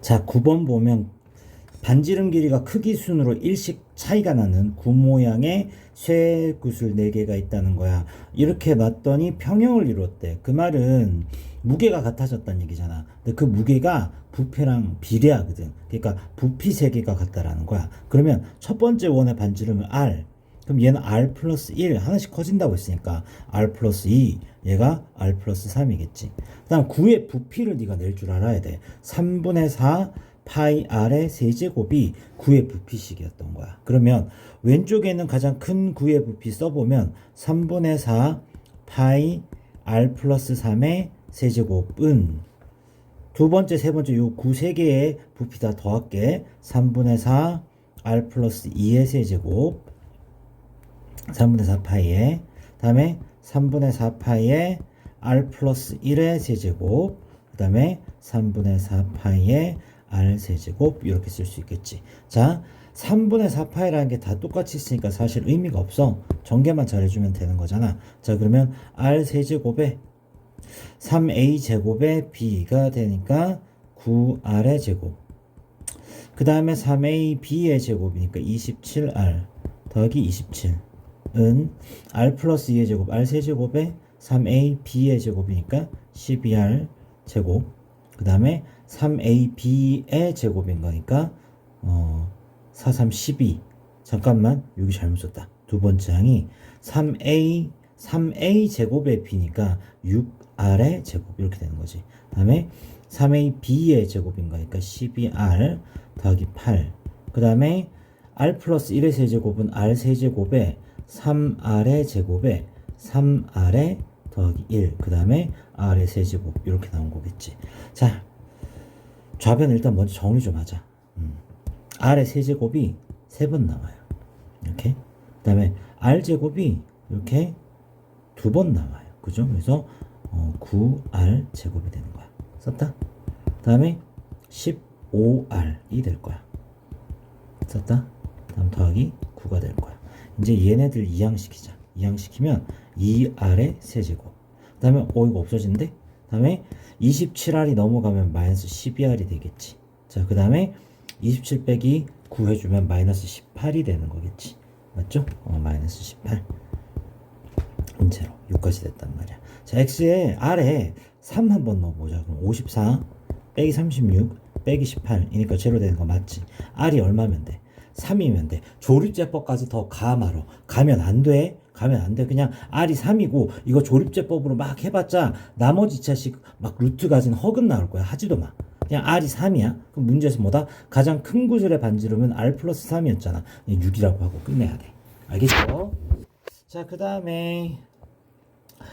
자, 9번 보면 반지름 길이가 크기 순으로 일씩 차이가 나는 구 모양의 쇠구슬 4개가 있다는 거야. 이렇게 놨더니 평형을 이뤘대. 그 말은 무게가 같아졌다는 얘기잖아. 근데 그 무게가 부피랑 비례하거든. 그러니까 부피 3개가 같다라는 거야. 그러면 첫 번째 원의 반지름은 R. 그럼 얘는 R 플러스 1 하나씩 커진다고 했으니까 R 플러스 2 얘가 R 플러스 3이겠지. 그 다음 9의 부피를 네가 낼 줄 알아야 돼. 3분의 4 파이 R의 세제곱이 9의 부피식이었던 거야. 그러면 왼쪽에 있는 가장 큰 9의 부피 써보면 3분의 4 파이 R 플러스 3의 세제곱은 두 번째, 세 번째 요 9 세 개의 부피 다 더할게. 3분의 4 R 플러스 2의 세제곱 3분의 4파이에 다음에 3분의 4파이에 r 플러스 1의 세제곱 그 다음에 3분의 4파이에 r 세제곱 이렇게 쓸 수 있겠지. 자 3분의 4파이라는 게 다 똑같이 있으니까 사실 의미가 없어. 전개만 잘해주면 되는 거잖아. 자 그러면 r 세제곱에 3a 제곱에 b가 되니까 9r의 제곱. 그 다음에 3a b의 제곱이니까 27r 더하기 27 은 r 플러스 2의 제곱 r 세제곱에 3a b의 제곱이니까 12r 제곱. 그 다음에 3a b의 제곱인 거니까 어, 4, 3, 12 잠깐만 여기 잘못 썼다. 두 번째 항이 3a 3a 제곱의 b니까 6r의 제곱. 이렇게 되는 거지. 그 다음에 3a b의 제곱인 거니까 12r 더하기 8 그 다음에 r 플러스 1의 세제곱은 r 세제곱에 3r의 제곱에 3r의 더하기 1, 그 다음에 r의 세제곱 이렇게 나온 거겠지. 자, 좌변 일단 먼저 정리 좀 하자. 음. r의 세제곱이 세 번 나와요. 이렇게. 그 다음에 r 제곱이 이렇게 두 번 나와요. 그죠? 그래서 어, 9r 제곱이 되는 거야. 썼다? 그 다음에 15r이 될 거야. 썼다? 다음 더하기 9가 될 거야. 이제 얘네들 이항시키자. 이항시키면 2r의 세제곱. 그 다음에 어 이거 없어진대? 그 다음에 27r이 넘어가면 마이너스 12r이 되겠지. 자, 그 다음에 27 빼기 9 해주면 마이너스 18이 되는 거겠지. 맞죠? 어, 마이너스 18. 인체로 6까지 됐단 말이야. 자, x에 r에 3 한번 넣어보자. 그럼 54 빼기 36 빼기 18이니까 제로 되는 거 맞지? r이 얼마면 돼? 3이면 돼. 조립제법까지 더가 말어. 가면 안 돼. 가면 안 돼. 그냥 R이 3이고 이거 조립제법으로 막 해봤자 나머지 자식 막 루트 가진 허금 나올 거야. 하지도 마. 그냥 R이 3이야. 그럼 문제에서 뭐다? 가장 큰 구슬의 반지름은 R 플러스 3이었잖아. 6이라고 하고 끝내야 돼. 알겠죠? 자, 그 다음에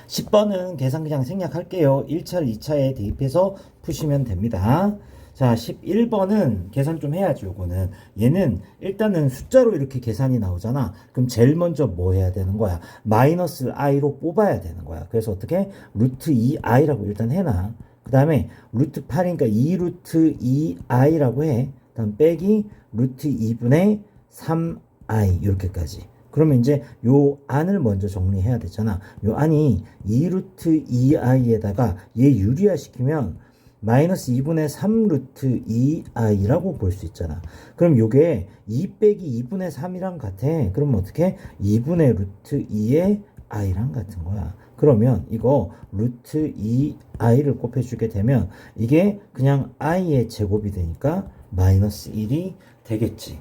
10번은 계산 그냥 생략할게요. 1차를 2차에 대입해서 푸시면 됩니다. 자, 11번은 계산 좀 해야지, 요거는. 얘는 일단은 숫자로 이렇게 계산이 나오잖아. 그럼 제일 먼저 뭐 해야 되는 거야? 마이너스 i로 뽑아야 되는 거야. 그래서 어떻게? 루트 2i라고 일단 해놔. 그 다음에 루트 8이니까 2루트 2i라고 해. 다음 빼기 루트 2분의 3i 이렇게까지. 그러면 이제 요 안을 먼저 정리해야 되잖아. 요 안이 2루트 2i에다가 얘 유리화 시키면 마이너스 2분의 3 루트 2i라고 볼 수 있잖아. 그럼 요게 2 빼기 2분의 3이랑 같아. 그럼 어떻게? 2분의 루트 2의 i랑 같은 거야. 그러면 이거 루트 2i를 곱해주게 되면 이게 그냥 i의 제곱이 되니까 마이너스 1이 되겠지.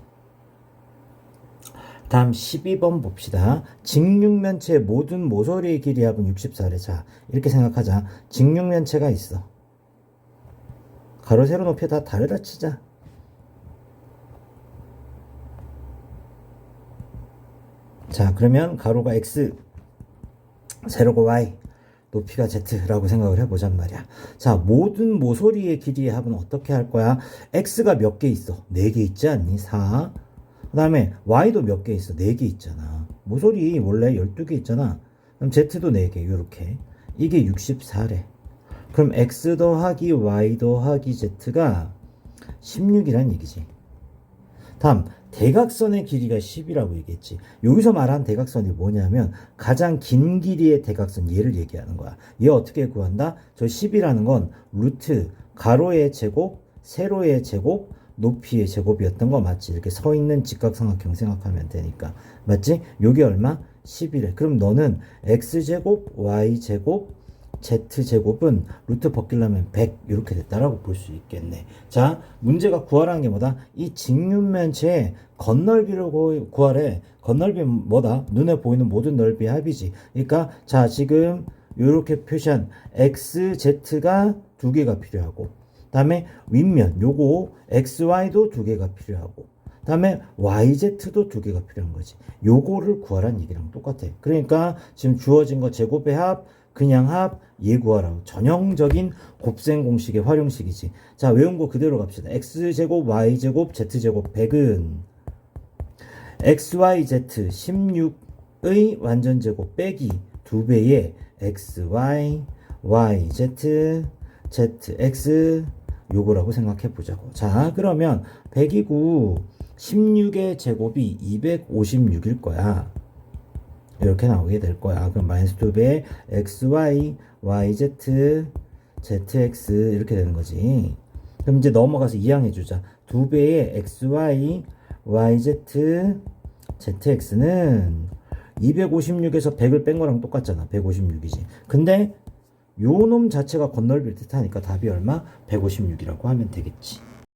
다음 12번 봅시다. 직육면체의 모든 모서리의 길이 합은 64래. 자, 이렇게 생각하자. 직육면체가 있어. 가로 세로 높이 다 다르다 치자. 자, 그러면 가로가 x, 세로가 y, 높이가 z라고 생각을 해보잔 말이야. 자, 모든 모서리의 길이의 합은 어떻게 할 거야? x가 몇 개 있어? 4개 있지 않니? 4. 그 다음에 y도 몇 개 있어? 4개 있잖아. 모서리 원래 12개 있잖아. 그럼 z도 4개, 요렇게. 이게 64래. 그럼 x 더하기 y 더하기 z가 16이란 얘기지. 다음 대각선의 길이가 10이라고 얘기했지. 여기서 말한 대각선이 뭐냐면 가장 긴 길이의 대각선 얘를 얘기하는 거야. 얘 어떻게 구한다? 저 10이라는 건 루트 가로의 제곱 세로의 제곱 높이의 제곱이었던 거 맞지? 이렇게 서 있는 직각삼각형 생각하면 되니까 맞지? 요게 얼마? 11에 그럼 너는 x제곱 y제곱 z제곱은 루트 벗기려면 100 이렇게 됐다라고 볼 수 있겠네. 자 문제가 구하라는 게 뭐다? 이 직육면체의 건널비를 구- 구하래. 건널비 뭐다? 눈에 보이는 모든 넓이의 합이지. 그러니까 자 지금 이렇게 표시한 xz가 두 개가 필요하고 다음에 윗면 요거 xy도 두 개가 필요하고 다음에 yz도 두 개가 필요한 거지. 요거를 구하라는 얘기랑 똑같아. 그러니까 지금 주어진 거 제곱의 합 그냥 합, 얘 구하라고 전형적인 곱셈 공식의 활용식이지 자 외운 거 그대로 갑시다 x제곱 y제곱 z제곱 100은 xyz 16의 완전제곱 빼기 2배의 xy yz zx 요거라고 생각해 보자고. 자, 그러면 100이고 16의 제곱이 256일 거야. 이렇게 나오게 될 거야. 그럼 마이너스 2배 xy yz zx 이렇게 되는 거지. 그럼 이제 넘어가서 이항해 주자. 2배의 xy yz zx는 256에서 100을 뺀 거랑 똑같잖아. 156이지. 근데 요 놈 자체가 건널비를 뜻하니까 답이 얼마? 156이라고 하면 되겠지.